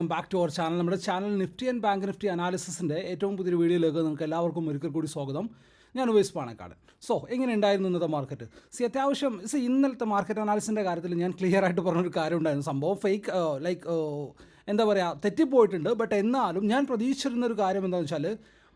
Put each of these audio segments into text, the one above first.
Back to our channel നമ്മുടെ channel nifty and bank nifty അനാലിസിസിന്റെ ഏറ്റവും പുതിയൊരു വീഡിയോയിലേക്ക് നിങ്ങൾക്ക് എല്ലാവർക്കും ഒരിക്കൽ കൂടി സ്വാഗതം. ഞാൻ ഉവേസ് പാണക്കാട് സോ എങ്ങനെ ഉണ്ടായിരുന്നു ഇന്നത്തെ മാർക്കറ്റ് സി അത്യാവശ്യം സി ഇന്നലത്തെ മാർക്കറ്റ് അനാലിസിന്റെ കാര്യത്തിൽ ഞാൻ ക്ലിയർ ആയിട്ട് പറഞ്ഞൊരു കാര്യം ഉണ്ടായിരുന്നു സംഭവം ഫേക്ക് ലൈക്ക് എന്താ പറയുക തെറ്റിപ്പോയിട്ടുണ്ട്. ബട്ട് എന്നാലും ഞാൻ പ്രതീക്ഷിച്ചിരുന്ന ഒരു കാര്യം എന്താണെന്ന് വെച്ചാൽ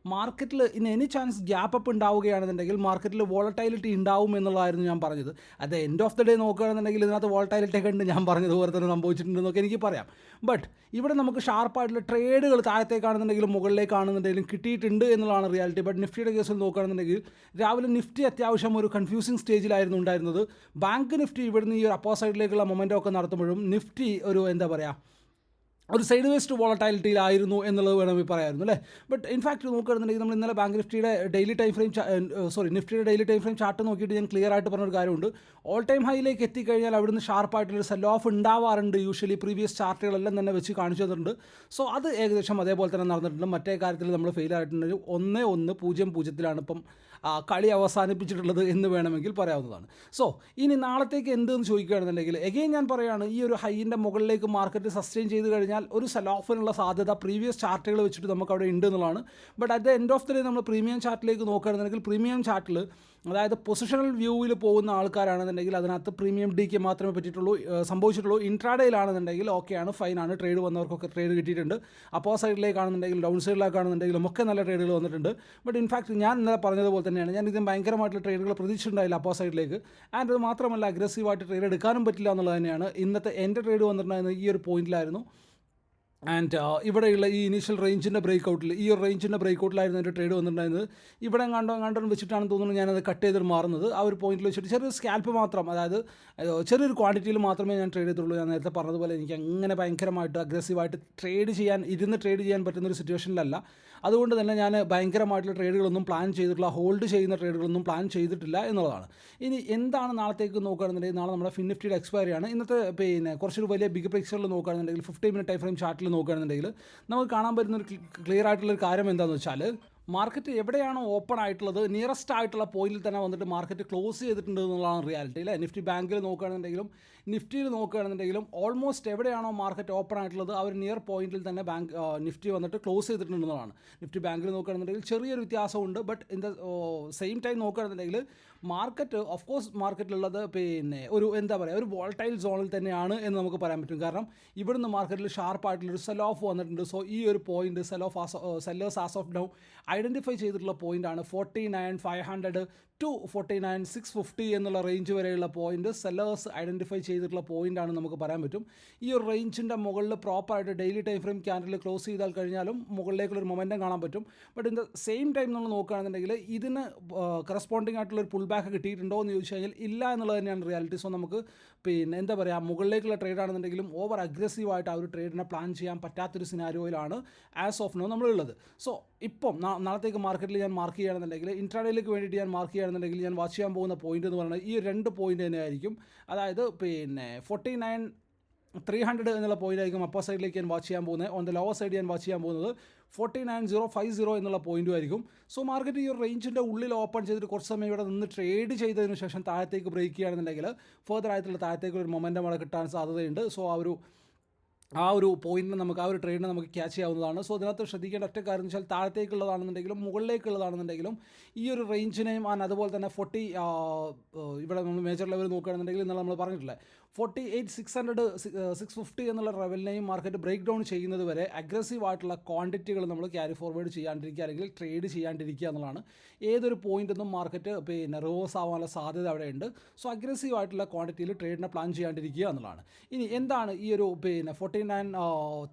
മാർക്കറ്റിൽ ഇന്ന് എനി ചാൻസ് ഗ്യാപ്പ് അപ്പ് ഉണ്ടാവുകയാണെന്നുണ്ടെങ്കിൽ മാർക്കറ്റിൽ വോളറ്റൈലിറ്റി ഉണ്ടാവും എന്നുള്ളതായിരുന്നു ഞാൻ പറഞ്ഞത്. അത് എൻഡ് ഓഫ് ദി ഡേ നോക്കുകയാണെന്നുണ്ടെങ്കിൽ ഇതിനകത്ത് വോളറ്റൈലിറ്റി ഒക്കെ ഉണ്ട് ഞാൻ പറഞ്ഞതുപോലെ തന്നെ സംഭവിച്ചിട്ടുണ്ടെന്നൊക്കെ എനിക്ക് പറയാം. ബട്ട് ഇവിടെ നമുക്ക് ഷാർപ്പായിട്ടുള്ള ട്രേഡുകൾ താഴത്തേക്കാണെന്നുണ്ടെങ്കിലും മുകളിലേക്കാണെന്നുണ്ടെങ്കിലും കിട്ടിയിട്ടുണ്ട് എന്നുള്ളതാണ് റിയാലിറ്റി ബട്ട് നിഫ്റ്റിയുടെ കേസിൽ നോക്കുകയാണെന്നുണ്ടെങ്കിൽ രാവിലെ നിഫ്റ്റി അത്യാവശ്യം ഒരു കൺഫ്യൂസിങ് സ്റ്റേജിലായിരുന്നു ഉണ്ടായിരുന്നത്. ബാങ്ക് നിഫ്റ്റി ഇവിടുന്ന് ഈ ഒരു അപ്പോ സൈഡിലേക്കുള്ള മൊമെന്റ് ഒക്കെ നടത്തുമ്പോഴും നിഫ്റ്റി ഒരു എന്താ പറയുക ഒരു സൈഡ് വേസ്റ്റ് വോളറ്റൈലിറ്റിയിലായിരുന്നു എന്നുള്ളത് വേണമെങ്കിൽ പറയായിരുന്നു അല്ലേ? ബട്ട് ഇൻഫാക്ട് നോക്കുകയാണെന്നുണ്ടെങ്കിൽ നമ്മൾ ഇന്നലെ ബാങ്ക് നിഫ്റ്റിയുടെ ഡെയിലി ടൈം ഫ്രെയിം സോറി നിഫ്റ്റിയുടെ ഡെയിലി ടൈം ഫ്രെയിം ചാർട്ട് നോക്കിയിട്ട് ഞാൻ ക്ലിയർ ആയിട്ട് പറഞ്ഞൊരു കാര്യമുണ്ട്. ഓൾ ടൈം ഹൈയിലേക്ക് എത്തിക്കഴിഞ്ഞാൽ അവിടുന്ന് ഷാർപ്പായിട്ടുള്ളൊരു സെൽ ഓഫ് ഉണ്ടാവാറുണ്ട്. യൂഷ്വലി പ്രീവിയസ് ചാർട്ടുകളെല്ലാം തന്നെ വെച്ച് കാണിച്ചു തന്നിട്ടുണ്ട്. സോ അത് ഏകദേശം അതേപോലെ തന്നെ നടന്നിട്ടുണ്ട്. മറ്റേ കാര്യത്തിൽ നമ്മൾ ഫെയിൽ ആയിട്ടുണ്ടെങ്കിൽ ഒന്ന് ഒന്ന് പൂജ്യം പൂജ്യത്തിലാണ് ഇപ്പം കളി അവസാനിപ്പിച്ചിട്ടുള്ളത് എന്ന് വേണമെങ്കിൽ പറയാവുന്നതാണ്. സോ ഇനി നാളത്തേക്ക് എന്തെന്ന് ചോദിക്കുകയാണെന്നുണ്ടെങ്കിൽ എഗെയിൻ ഞാൻ പറയുകയാണ് ഈ ഒരു ഹൈയിന്റെ മുകളിലേക്ക് മാർക്കറ്റ് സസ്റ്റെയിൻ ചെയ്ത് കഴിഞ്ഞാൽ ഒരു സെൽ ഓഫിനുള്ള സാധ്യത പ്രീവിയസ് ചാർട്ടുകൾ വെച്ചിട്ട് നമുക്ക് അവിടെ ഉണ്ട് എന്നുള്ളതാണ്. But at the end of the day നമ്മൾ പ്രീമിയം ചാർട്ടിലേക്ക് നോക്കുകയാണെന്നുണ്ടെങ്കിൽ പ്രീമിയം ചാർട്ടിൽ അതായത് പൊസിഷണൽ വ്യൂവിൽ പോകുന്ന ആൾക്കാരാണെന്നുണ്ടെങ്കിൽ അതിനകത്ത് പ്രീമിയം ഡിക്ക് മാത്രമേ പറ്റിയിട്ടുള്ളൂ സംഭവിച്ചിട്ടുള്ളൂ. ഇൻട്രാഡേയിലാണെന്നുണ്ടെങ്കിൽ ഓക്കെയാണ് ഫൈനാണ് ട്രേഡ് വന്നവർക്കൊക്കെ ട്രേഡ് കിട്ടിയിട്ടുണ്ട്. അപ്പോൾ സൈഡിലേക്കാണെന്നുണ്ടെങ്കിൽ ഡൗൺ സൈഡിലേക്കാണെന്നുണ്ടെങ്കിലും ഒക്കെ നല്ല ട്രേഡുകൾ വന്നിട്ടുണ്ട്. ബട്ട് ഇൻഫാക്ട് ഞാൻ ഇന്നലെ പറഞ്ഞതുപോലെ തന്നെയാണ്. ഞാൻ ഇതിന് ഭയങ്കരമായിട്ടുള്ള ട്രേഡുകൾ പ്രതീക്ഷിച്ചിട്ടുണ്ടായില്ല അപ്പോ സൈഡിലേക്ക് ആൻഡ് അത് മാത്രമല്ല അഗ്രസീവായിട്ട് ട്രേഡ് എടുക്കാനും പറ്റില്ല എന്നുള്ളത് തന്നെയാണ്. ഇന്നത്തെ എന്റെ ട്രേഡ് വന്നിട്ടുണ്ടായിരുന്നത് ഈ ഒരു പോയിന്റിലായിരുന്നു ആൻഡ് ഇവിടെയുള്ള ഈ ഇനീഷ്യൽ റേഞ്ചിന്റെ ബ്രേക്ക് ഔട്ടിൽ ഈ ഒരു റേഞ്ചിന്റെ ബ്രേക്ക് ഔട്ടിലായിരുന്നു എന്റെ ട്രേഡ് വന്നിട്ടുണ്ടായിരുന്നത്. ഇവിടെ കണ്ടോ കണ്ടോ വെച്ചിട്ടാണ് തോന്നുന്നത് ഞാനത് കട്ട് ചെയ്തിട്ട് മാറുന്നത്. ആ ഒരു പോയിന്റിൽ വെച്ചിട്ട് ചെറിയ സ്കാൽപ്പ് മാത്രം അതായത് ചെറിയൊരു ക്വാണ്ടിറ്റിയിൽ മാത്രമേ ഞാൻ ട്രേഡ് ചെയ്തുള്ളൂ. ഞാൻ നേരത്തെ പറഞ്ഞതുപോലെ എനിക്ക് അങ്ങനെ ഭയങ്കരമായിട്ട് അഗ്രസീവായിട്ട് ട്രേഡ് ചെയ്യാൻ ഇരുന്ന് ട്രേഡ് ചെയ്യാൻ പറ്റുന്ന ഒരു സിറ്റുവേഷനിലല്ല അതുകൊണ്ട് തന്നെ ഞാൻ ഭയങ്കരമായിട്ടുള്ള ട്രേഡുകളൊന്നും പ്ലാൻ ചെയ്തിട്ടില്ല ഹോൾഡ് ചെയ്യുന്ന ട്രേഡുകളൊന്നും പ്ലാൻ ചെയ്തിട്ടില്ല എന്നുള്ളതാണ്. ഇനി എന്താണ് നാളത്തേക്ക് നോക്കുകയാണെന്നുണ്ടെങ്കിൽ നാളെ നമ്മുടെ ഫിൻ നിഫ്റ്റിയുടെ എക്സ്പയറി ആണ്. ഇന്നത്തെ പിന്നെ കുറച്ചൊരു വലിയ ബിഗ് പിക്ചറിൽ നോക്കുകയാണെന്നുണ്ടെങ്കിൽ ഫിഫ്റ്റി മിനിറ്റ് ടൈം ഫ്രെയിം ചാർട്ടിൽ നോക്കുകയാണെന്നുണ്ടെങ്കിൽ നമുക്ക് കാണാൻ പറ്റുന്ന ഒരു ക്ലിയർ ആയിട്ടുള്ള ഒരു കാര്യം എന്താണെന്ന് വെച്ചാൽ മാർക്കറ്റ് എവിടെയാണോ ഓപ്പൺ ആയിട്ടുള്ളത് നിയറസ്റ്റ് ആയിട്ടുള്ള പോയിന്റിൽ തന്നെ വന്നിട്ട് മാർക്കറ്റ് ക്ലോസ് ചെയ്തിട്ടുണ്ട് എന്നുള്ളതാണ് റിയാലിറ്റി അല്ലേ നിഫ്റ്റി ബാങ്കിൽ നോക്കുകയാണെന്നുണ്ടെങ്കിലും നിഫ്റ്റിയിൽ നോക്കുകയാണെന്നുണ്ടെങ്കിലും ഓൾമോസ്റ്റ് എവിടെയാണോ മാർക്കറ്റ് ഓപ്പൺ ആയിട്ടുള്ളത് അവർ നിയർ പോയിന്റിൽ തന്നെ ബാങ്ക് നിഫ്റ്റി വന്നിട്ട് ക്ലോസ് ചെയ്തിട്ടുണ്ടെന്നതാണ് നിഫ്റ്റി ബാങ്കിൽ നോക്കുകയാണെന്നുണ്ടെങ്കിൽ ചെറിയൊരു വ്യത്യാസമുണ്ട് but in the same time നോക്കുകയാണെന്നുണ്ടെങ്കിൽ മാർക്കറ്റ് ഓഫ് കോഴ്സ് മാർക്കറ്റിലുള്ളത് പിന്നെ ഒരു എന്താ പറയുക ഒരു വോൾട്ടൈൽ സോണിൽ തന്നെയാണ് എന്ന് നമുക്ക് പറയാൻ പറ്റും. കാരണം ഇവിടുന്ന് മാർക്കറ്റിൽ ഷാർപ്പായിട്ടുള്ളൊരു സെൽ ഓഫ് വന്നിട്ടുണ്ട്. സോ ഈ ഒരു point sell off sellers as of down identify ചെയ്തിട്ടുള്ള പോയിന്റാണ് forty nine five hundred to forty nine six fifty എന്നുള്ള റേഞ്ച് വരെയുള്ള പോയിന്റ് സെല്ലേഴ്സ് ഐഡന്റിഫൈ ചെയ്തിട്ടുള്ള പോയിന്റാണ് നമുക്ക് പറയാൻ പറ്റും. ഈ ഒരു റേഞ്ചിന്റെ മുകളിൽ പ്രോപ്പറായിട്ട് daily time frame candle close ചെയ്താൽ കഴിഞ്ഞാലും മുകളിലേക്കുള്ള ഒരു മൊമെന്റം കാണാൻ പറ്റും. But in the same time നമ്മൾ നോക്കുകയാണെന്നുണ്ടെങ്കിൽ ഇതിന് കറസ്പോണ്ടിങ് ആയിട്ടുള്ള ഒരു പുൾ ബാക്ക് കിട്ടിയിട്ടുണ്ടോ എന്ന് ചോദിച്ചു കഴിഞ്ഞാൽ ഇല്ല എന്നുള്ളത് തന്നെയാണ് റിയാലിറ്റി സോ നമുക്ക് പിന്നെ എന്താ പറയുക മുകളിലേക്കുള്ള ട്രേഡ് ആണെന്നുണ്ടെങ്കിലും ഓവർ അഗ്രസീവായിട്ട് ആ ഒരു ട്രേഡിനെ പ്ലാൻ ചെയ്യാൻ പറ്റാത്തൊരു സിനാരിയോയിലാണ് ആസ് ഓഫ് നോ നമ്മളുള്ളത്. സോ ഇപ്പം നാളത്തേക്ക് മാർക്കറ്റിൽ ഞാൻ മാർക്ക് ചെയ്യുകയാണെന്നുണ്ടെങ്കിൽ ഇൻട്രാഡേയിലേക്ക് വേണ്ടിയിട്ട് ഞാൻ മാർക്ക് ചെയ്യുകയാണെന്നുണ്ടെങ്കിൽ ഞാൻ വാച്ച് ചെയ്യാൻ പോകുന്ന പോയിന്റ് എന്ന് പറയുന്നത് ഈ രണ്ട് പോയിന്റ് തന്നെയായിരിക്കും. അതായത് പിന്നെ ഫോർട്ടി നയൻ ത്രീ ഹൺഡ്രഡ് എന്നുള്ള പോയിന്റായിരിക്കും അപ്പർ സൈഡിലേക്ക് ഞാൻ വാച്ച് ചെയ്യാൻ പോകുന്നത്. ഓൺ ദ ലോവർ സൈഡ് ഞാൻ വാച്ച് ചെയ്യാൻ പോകുന്നത് forty nine zero five zero എന്നുള്ള പോയിന്റും ആയിരിക്കും. സോ മാർക്കറ്റ് ഈ റേഞ്ചിന്റെ ഉള്ളിൽ ഓപ്പൺ ചെയ്തിട്ട് കുറച്ച് സമയം ഇവിടെ നിന്ന് ട്രേഡ് ചെയ്തതിന് ശേഷം താഴത്തേക്ക് ബ്രേക്ക് ചെയ്യുകയാണെന്നുണ്ടെങ്കിൽ ഫർദർ ആയിട്ടുള്ള താഴത്തേക്ക് ഒരു മൊമെന്റം അവിടെ കിട്ടാൻ സാധ്യതയുണ്ട്. സോ ആ ഒരു ആ ഒരു പോയിന്റിനെ നമുക്ക് ആ ഒരു ട്രേഡിനെ നമുക്ക് ക്യാച്ച് ചെയ്യാവുന്നതാണ്. സോ അതിനകത്ത് ശ്രദ്ധിക്കേണ്ട ഒറ്റ കാര്യം എന്ന് വെച്ചാൽ താഴത്തേക്കുള്ളതാണെന്നുണ്ടെങ്കിലും മുകളിലേക്കുള്ളതാണെന്നുണ്ടെങ്കിലും ഈ ഒരു റേഞ്ചിനെയും അതുപോലെ തന്നെ ഫോർട്ടി ഇവിടെ നമ്മൾ മേജർ ലെവൽ നോക്കുകയാണെന്നുണ്ടെങ്കിൽ ഇന്നലെ നമ്മൾ പറഞ്ഞിട്ടില്ലേ forty eight six hundred six fifty എന്നുള്ള ലെവലിനെയും മാർക്കറ്റ് ബ്രേക്ക് ഡൗൺ ചെയ്യുന്നത് വരെ അഗ്രസീവ് ആയിട്ടുള്ള ക്വാണ്ടിറ്റികൾ നമ്മൾ ക്യാരി ഫോർവേഡ് ചെയ്യാണ്ടിരിക്കുക അല്ലെങ്കിൽ ട്രേഡ് ചെയ്യാണ്ടിരിക്കുക എന്നുള്ളതാണ്. ഏതൊരു പോയിന്റ് നിന്നും മാർക്കറ്റ് പിന്നെ റിവേഴ്സ് ആവാനുള്ള സാധ്യത അവിടെ ഉണ്ട് സോ അഗ്രസീവ് ആയിട്ടുള്ള ക്വാണ്ടിറ്റിയിൽ ട്രേഡിനെ പ്ലാൻ ചെയ്യാണ്ടിരിക്കുക എന്നുള്ളതാണ്. ഇനി എന്താണ് ഈ ഒരു പിന്നെ ഫോർട്ടി നയൻ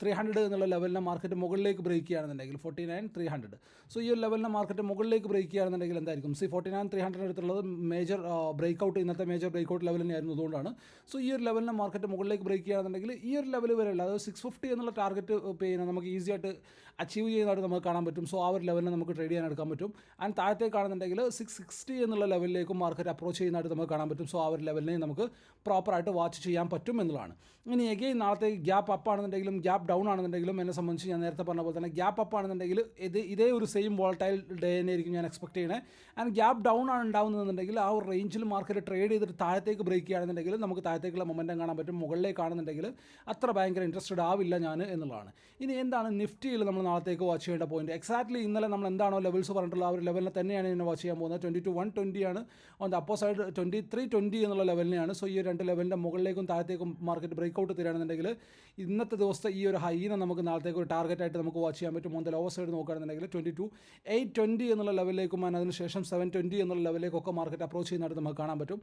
ത്രീ ഹൺഡ്രഡ് എന്നുള്ള ലെവലിനെ മാർക്കറ്റ് മുകളിലേക്ക് ബ്രേക്ക് ചെയ്യുകയാണെന്നുണ്ടെങ്കിൽ forty nine three hundred so ഈ ഒരു ലെവലിനെ മാർക്കറ്റ് മുകളിലേക്ക് ബ്രേക്ക് ചെയ്യുകയാണെന്നുണ്ടെങ്കിൽ എന്തായിരിക്കും? C forty nine three hundred എടുത്തുള്ളത് മേജർ ബ്രേക്ക് ഔട്ട് ഇന്നത്തെ മേജർ ബ്രേക്ക് ഔട്ട് ലെവൽ തന്നെയായിരുന്നു അതുകൊണ്ടാണ്. സോ ഈ ഒരു ലെവലിനെ മാർക്കറ്റ് മുകളിലേക്ക് ബ്രേക്ക് ചെയ്യുകയാണെന്നുണ്ടെങ്കിൽ ഈ ഒരു ലെവൽ വരെയുള്ള അതായത് സിക്സ് ഫിഫ്റ്റി എന്നുള്ള ടാർഗറ്റ് പിന്നെ നമുക്ക് ഈസി ആയിട്ട് അച്ചീവ് ചെയ്യുന്നതായിട്ട് നമുക്ക് കാണാൻ പറ്റും. സോ ആ ഒരു ലെവലിനെ നമുക്ക് ട്രേഡ് ചെയ്യാൻ എടുക്കാൻ പറ്റും ആൻഡ് താഴത്തേക്കാണെന്നുണ്ടെങ്കിൽ സിക്സ് സിക്സ്റ്റി എന്നുള്ള ലെവലിലേക്കും മാർക്കറ്റ് അപ്രോച്ച് ചെയ്യുന്നതായിട്ട് നമുക്ക് കാണാൻ പറ്റും. സോ ആ ഒരു ലെവലിനെ നമുക്ക് പ്രോപ്പറായിട്ട് വാച്ച് ചെയ്യാൻ പറ്റും എന്നുള്ളതാണ്. ഇനി എഗെയിൻ നാളത്തെ ഗ്യാപ്പ് അപ്പ് ആണെന്നുണ്ടെങ്കിലും ഗ്യാപ്പ് ഡൗൺ ആണെന്നുണ്ടെങ്കിലും എന്നെ സംബന്ധിച്ച് ഞാൻ നേരത്തെ പറഞ്ഞ പോലെ തന്നെ ഗ്യാപ്പ് അപ്പ് ആണെന്നുണ്ടെങ്കിൽ ഇത് ഇതേ ഒരു സെയിം വോൾട്ടൈൽ ഡേ തന്നെ ആയിരിക്കും ഞാൻ എക്സ്പെക്ട് ചെയ്യണേ. ആൻഡ് ഗ്യാപ്പ് ഡൗൺ ആണ് ഉണ്ടാവുന്നതെന്നുണ്ടെങ്കിൽ ആ ഒരു റേഞ്ചിൽ മാർക്കറ്റ് ട്രേഡ് ചെയ്തിട്ട് താഴത്തേക്ക് ബ്രേക്ക് ചെയ്യുകയാണെന്നുണ്ടെങ്കിൽ നമുക്ക് താഴത്തേക്കുള്ള മൊമെന്റം കാണാൻ പറ്റും. മുകളിലേക്ക് കാണുന്നുണ്ടെങ്കിൽ അത്ര ഭയങ്കര ഇൻട്രസ്റ്റഡ് ആവില്ല ഞാൻ എന്നുള്ളതാണ്. ഇനി എന്താണ് നിഫ്റ്റിയിൽ നമ്മൾ നാളത്തേക്ക് വാച്ച് ചെയ്യേണ്ട പോയിന്റ് എക്സാക്ട്ലി ഇന്നലെ നമ്മൾ എന്താണോ ലെവൽസ് പറഞ്ഞിട്ടുള്ള ആ ഒരു ലെവലിനെ തന്നെയാണ് ഇതിനെ വാച്ച് ചെയ്യാൻ പോകുന്നത്. Twenty two one ട്വന്റിയാണ് on the upside twenty three twenty എന്നുള്ള ലെവലിനെയാണ് സോ ഈ രണ്ട് ലെവലിന്റെ മുകളിലേക്കും താഴത്തേക്കും മാർക്കറ്റ് ബ്രേക്ക് ഔട്ട് തരികയാണെന്നുണ്ടെങ്കിൽ ഇന്നത്തെ ദിവസത്തെ ഈ ഒരു ഹൈനെ നമുക്ക് നാളത്തേക്ക് ഒരു ടാർഗറ്റ് ആയിട്ട് നമുക്ക് വാച്ച് ചെയ്യാൻ പറ്റും. ഓൺ ലോവർ സൈഡ് നോക്കുകയാണെന്നുണ്ടെങ്കിൽ ട്വന്റി ടു എയ്റ്റ് ട്വന്റി എന്നുള്ള ലെവലിലേക്കും അതിനുശേഷം സെവൻ ട്വന്റി എന്നുള്ള ലെവലിലേക്കൊക്കെ മാർക്കറ്റ് അപ്രോച്ച് ചെയ്യുന്നതായിട്ട് നമുക്ക് കാണാൻ പറ്റും.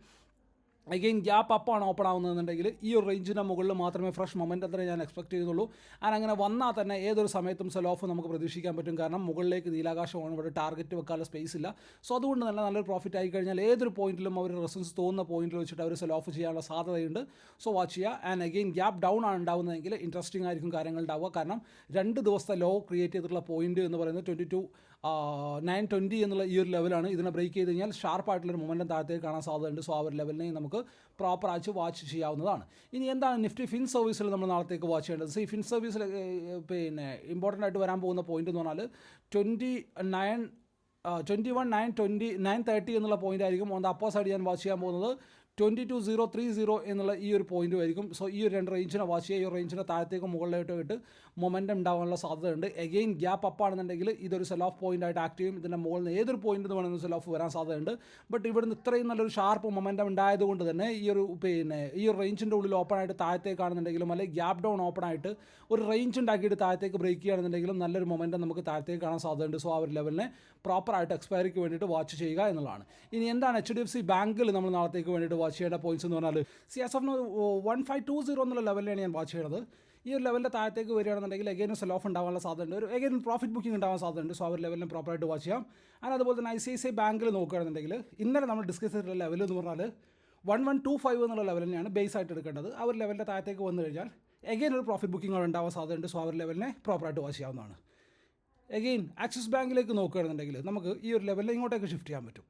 അഗെയിൻ ഗ്യാപ്പ് അപ്പാണ് ഓപ്പൺ ആവുന്നതെന്നുണ്ടെങ്കിൽ ഈ ഒരു റേഞ്ചിന്റെ മുകളിൽ മാത്രമേ ഫ്രഷ് മൊമെന്റ് അത്രേ ഞാൻ എക്സ്പെക്ട് ചെയ്യുന്നുള്ളൂ. ആൻഡ് അങ്ങനെ വന്നാൽ തന്നെ ഏതൊരു സമയത്തും സെൽ ഓഫ് നമുക്ക് പ്രതീക്ഷിക്കാൻ പറ്റും. കാരണം മുകളിലേക്ക് നീലാകാശമാണ് ഇവിടെ ടാർഗറ്റ് വെക്കാനുള്ള സ്പേസ് ഇല്ല. സോ അതുകൊണ്ട് തന്നെ നല്ലൊരു പ്രോഫിറ്റ് ആയി കഴിഞ്ഞാൽ ഏതൊരു പോയിന്റിലും അവർ റെസൻസ് തോന്നുന്ന പോയിന്റിൽ വെച്ചിട്ട് അവർ സെൽ ഓഫ് ചെയ്യാനുള്ള സാധ്യതയുണ്ട്. സോ വാച്ച് ചെയ്യുക. ആൻഡ് അഗെയിൻ ഗ്യാപ്പ് ഡൗൺ ആണ് ഉണ്ടാവുന്നതെങ്കിൽ ഇൻട്രസ്റ്റിംഗ് ആയിരിക്കും കാര്യങ്ങൾ ഉണ്ടാവുക. കാരണം രണ്ട് ദിവസത്തെ ലോ ക്രിയേറ്റ് ചെയ്തിട്ടുള്ള പോയിന്റ് എന്ന് പറയുന്നത് ട്വന്റി ടു നയൻ ട്വന്റി എന്നുള്ള ഈ ഒരു ലെവലാണ് ഇതിനെ ബ്രേക്ക് ചെയ്ത് കഴിഞ്ഞാൽ ഷാർപ്പായിട്ടുള്ളൊരു മൊമെന്റം താഴത്തേക്ക് കാണാൻ സാധ്യതയുണ്ട്. സോ ആ ഒരു ലെവലിനെ നമുക്ക് പ്രോപ്പർ ആയിട്ട് വാച്ച് ചെയ്യാവുന്നതാണ്. ഇനി എന്താണ് നിഫ്റ്റി ഫിൻ സർവീസിൽ നമ്മൾ നാളത്തേക്ക് വാച്ച് ചെയ്യേണ്ടത്? ഈ ഫിൻ സർവീസിൽ പിന്നെ ഇമ്പോർട്ടന്റ് ആയിട്ട് വരാൻ പോകുന്ന പോയിന്റ് എന്ന് പറഞ്ഞാൽ twenty nine twenty one nine twenty nine thirty എന്നുള്ള പോയിന്റ് ആയിരിക്കും ഓൺ ദ അപ്പർ സൈഡ് ഞാൻ വാച്ച് ചെയ്യാൻ പോകുന്നത്. Twenty two zero three zero എന്നുള്ള ഈ ഒരു പോയിന്റ് ആയിരിക്കും സോ ഈ ഒരു രണ്ട് റേഞ്ചിനെ വാച്ച് ചെയ്യുക ഈ റേഞ്ചിനെ താഴത്തേക്ക് മുകളിലോട്ടോ ഇട്ട് മൊമെന്റം ഉണ്ടാകാനുള്ള സാധ്യതയുണ്ട്. എഗെയിൻ ഗ്യാപ്പ് അപ്പ് ആണെന്നുണ്ടെങ്കിൽ ഇതൊരു സെൽ ഓഫ് പോയിന്റ് ആയിട്ട് ആക്ട് ചെയ്യും. ഇതിന്റെ മുകളിൽ നിന്ന് ഏതൊരു പോയിന്റ് നിന്ന് വേണമെങ്കിലും സെൽ ഓഫ് വരാൻ സാധ്യതയുണ്ട്. ബട്ട് ഇവിടുന്ന് ഇത്രയും നല്ലൊരു ഷാർപ്പ് മൊമെന്റം ഉണ്ടായതുകൊണ്ട് തന്നെ ഈ ഒരു പിന്നെ ഈ ഒരു റേഞ്ചിന്റെ ഉള്ളിൽ ഓപ്പൺ ആയിട്ട് താഴത്തേക്ക് കാണുന്നുണ്ടെങ്കിലും അല്ലെങ്കിൽ ഗ്യാപ്പ് ഡൗൺ ഓപ്പൺ ആയിട്ട് ഒരു റേഞ്ച് ഉണ്ടാക്കിയിട്ട് താഴത്തേക്ക് ബ്രേക്ക് ചെയ്യുകയാണെന്നുണ്ടെങ്കിലും നല്ലൊരു മൊമെന്റം നമുക്ക് താഴത്തേക്ക് കാണാൻ സാധ്യതയുണ്ട്. സോ ആ ഒരു ലെവലിനെ പ്രോപ്പറായിട്ട് എക്സ്പയറിക്ക് വേണ്ടിയിട്ട് വാച്ച് ചെയ്യുക എന്നുള്ളതാണ്. ഇനി എന്താണ് എച്ച് ഡി എഫ് സി ബാങ്കിൽ നമ്മൾ നാളത്തേക്ക് വേണ്ടിയിട്ട് വാച്ച് ചെയ്യേണ്ട പോയിന്റ്സ് എന്ന് പറഞ്ഞാൽ സി എസ് എഫിന് വൺ ഫൈവ് ടു സീറോ എന്നുള്ള ലെവലിലാണ് ഞാൻ വാച്ച് ചെയ്യുന്നത് ഈ ഒരു ലെവലിന്റെ താഴത്തേക്ക് വരികയാണെന്നുണ്ടെങ്കിൽ എഗൈൻ സെൽ ഓഫ് ഉണ്ടാവാനുള്ള സാധ്യതയുണ്ട്. ഒരു എഗൈൻ പ്രോഫിറ്റ് ബുക്കിംഗ് ഉണ്ടാവാൻ സാധ്യതയുണ്ട്. സോ ഒരു ലെവലിനെ പ്രോപ്പറായിട്ട് വാച്ച് ചെയ്യാം. ആൻഡ് അതുപോലെ തന്നെ ഐ സി സി ബാങ്കിൽ നോക്കുകയാണെന്നുണ്ടെങ്കിൽ ഇന്നലെ നമ്മൾ ഡിസ്കസ് ചെയ്തിട്ടുള്ള ലെവൽ എന്ന് പറഞ്ഞാൽ വൺ വൺ ടു ഫൈവ് എന്നുള്ള ലെവലിനെയാണ് ബേസ് ആയിട്ട് എടുക്കേണ്ടത്. ആ ഒരു ലെവലിന്റെ താഴത്തേക്ക് വന്നു കഴിഞ്ഞാൽ എഗൈൻ ഒരു പ്രോഫിറ്റ് ബുക്കിംഗ് അവിടെ ഉണ്ടാവാൻ സാധ്യതയുണ്ട്. സോ ആ ഒരു ലെവലിനെ പ്രോപ്പറായിട്ട് വാച്ച് ചെയ്യാവുന്നതാണ്. എഗെയിൻ ആക്സിസ് ബാങ്കിലേക്ക് നോക്കുകയാണെന്നുണ്ടെങ്കിൽ നമുക്ക് ഈ ഒരു ലെവലിൽ ഇങ്ങോട്ടേക്ക് ഷിഫ്റ്റ് ചെയ്യാൻ പറ്റും.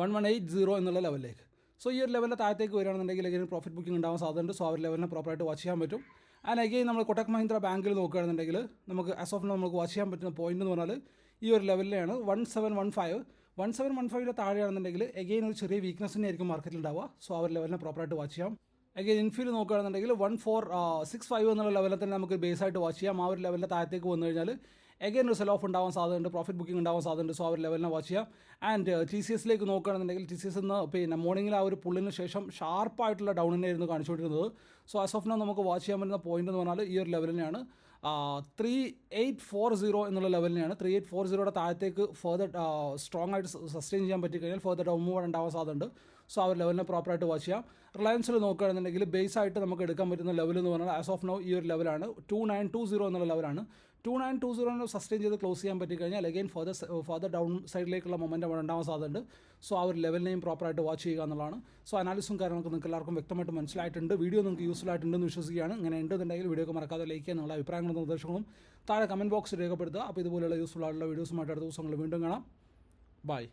വൺ വൺ എയ്റ്റ് സീറോ എന്നുള്ള ലെവലിലേക്ക് സോ ഈ ഒരു ലെവലിൽ താഴത്തേക്ക് വരികയാണെന്നുണ്ടെങ്കിൽ അഗൈൻ പ്രോഫിറ്റ് ബുക്കിംഗ് ഉണ്ടാവാൻ സാധ്യതയുണ്ട്. സോ ആ ലെവലിനെ പ്രോപ്പറായിട്ട് വാച്ച് ചെയ്യാൻ പറ്റും. ആൻഡ് അഗൈൻ നമ്മൾ കൊട്ടക് മഹീന്ദ്ര ബാങ്കിൽ നോക്കുകയാണെന്നുണ്ടെങ്കിൽ നമുക്ക് ആസ് ഓഫ് നമുക്ക് വാച്ച് ചെയ്യാൻ പറ്റുന്ന പോയിന്റ് എന്ന് പറഞ്ഞാൽ ഈ ഒരു ലെവലിലാണ് one seven one five one seven one ഫൈവിന്റെ താഴെയാണെന്നുണ്ടെങ്കിൽ എഗെയിൻ ഒരു ചെറിയ വീക്ക്നെസ് തന്നെയായിരിക്കും മാർക്കറ്റിൽ ഉണ്ടാവുക. സോ ഒരു ലെവലിനെ പ്രോപ്പറായിട്ട് വാച്ച് ചെയ്യാം. അഗൈൻ ഇൻഫിൽ നോക്കുകയാണെന്നുണ്ടെങ്കിൽ വൺ ഫോർ സിക്സ് ഫൈവ് എന്നുള്ള ലെവലിൽ തന്നെ നമുക്ക് ബേസ് ആയിട്ട് വാച്ച് ചെയ്യാം. ആ ഒരു ലെവലിന്റെ താഴത്തേക്ക് വന്നു കഴിഞ്ഞാൽ എഗൈൻ ഒരു സെൽ ഓഫ് ഉണ്ടാവാൻ സാധ്യതയുണ്ട്. പ്രോഫിറ്റ് ബുക്കിംഗ് ഉണ്ടാവാൻ സാധ്യതയുണ്ട്. സോ ഒരു ലെവലിനെ വാച്ച് ചെയ്യാം. ആൻഡ് ടി സി എസിലേക്ക് നോക്കുകയാണെന്നുണ്ടെങ്കിൽ ടി സി എസ് ഇന്ന് പിന്നെ മോർണിംഗിൽ ആ ഒരു പുള്ളിന് ശേഷം ഷാർപ്പായിട്ടുള്ള ഡൗണിനായിരുന്നു കാണിച്ചുകൊണ്ടിരുന്നത്. സോ ആസ് ഓഫ് നോ നമുക്ക് വാച്ച് ചെയ്യാൻ പറ്റുന്ന പോയിന്റ് എന്ന് പറഞ്ഞാൽ ഈ ഒരു ലെവലിനെയാണ് ത്രീ എയ്റ്റ് ഫോർ സീറോ എന്നുള്ള ലെവലിനെയാണ് ത്രീ എയ്റ്റ് ഫോർ സീറോയുടെ താഴത്തേക്ക് ഫർദർ സ്ട്രോങ് ആയിട്ട് സസ്റ്റെയിൻ ചെയ്യാൻ പറ്റി കഴിഞ്ഞാൽ ഫർദർ ഡൗൺ മൂവ് ഉണ്ടാവാൻ സാധ്യതയുണ്ട്. സോ ആ ഒരു ലെവലിനെ പ്രോപ്പറായിട്ട് വാച്ച് ചെയ്യാം. റിലയൻസിൽ നോക്കുകയാണെന്നുണ്ടെങ്കിൽ ബേസ് ആയിട്ട് നമുക്ക് എടുക്കാൻ പറ്റുന്ന ലെവൽ എന്ന് പറഞ്ഞാൽ ആസ് ഓഫ് നോ ഈ ഒരു ലെവലാണ് ടു നയൻ ടു സീറോ എന്നുള്ള ലെവലാണ് ടു നയൻ ടു സീറോനെ സസ്റ്റെയിൻ ചെയ്ത് ക്ലോസ് ചെയ്യാൻ പറ്റിക്കഴിഞ്ഞാൽ again further further down സൈഡിലേക്കുള്ള momentum ഉണ്ടാവാൻ സാധ്യതയുണ്ട്. സോ ആ ഒരു ലെവലിനെയും പ്രോപ്പറായിട്ട് വാച്ച് ചെയ്യുക എന്നുള്ളതാണ്. സോ അനാലിസും കാര്യങ്ങളൊക്കെ നിങ്ങൾക്ക് എല്ലാവർക്കും വ്യക്തമായിട്ട് മനസ്സിലായിട്ടുണ്ട്. വീഡിയോ നിങ്ങൾക്ക് യൂസ്ഫുൾ ആയിട്ടുണ്ടെന്ന് വിശ്വസിക്കുകയാണ്. ഇങ്ങനെ ഉണ്ടെന്നുണ്ടെങ്കിൽ വീഡിയോ മറക്കാതെ ലൈക്ക് ചെയ്യുക നിങ്ങളുടെ അഭിപ്രായങ്ങളും നിർദ്ദേശങ്ങളും താഴെ കമന്റ് ബോക്സ് രേഖപ്പെടുത്തുക. അപ്പോൾ ഇതുപോലെയുള്ള യൂസ്ഫുൾ ആയിട്ടുള്ള വീഡിയോസുമായിട്ട് അടുത്ത ദിവസങ്ങൾ വീണ്ടും കാണാം. ബൈ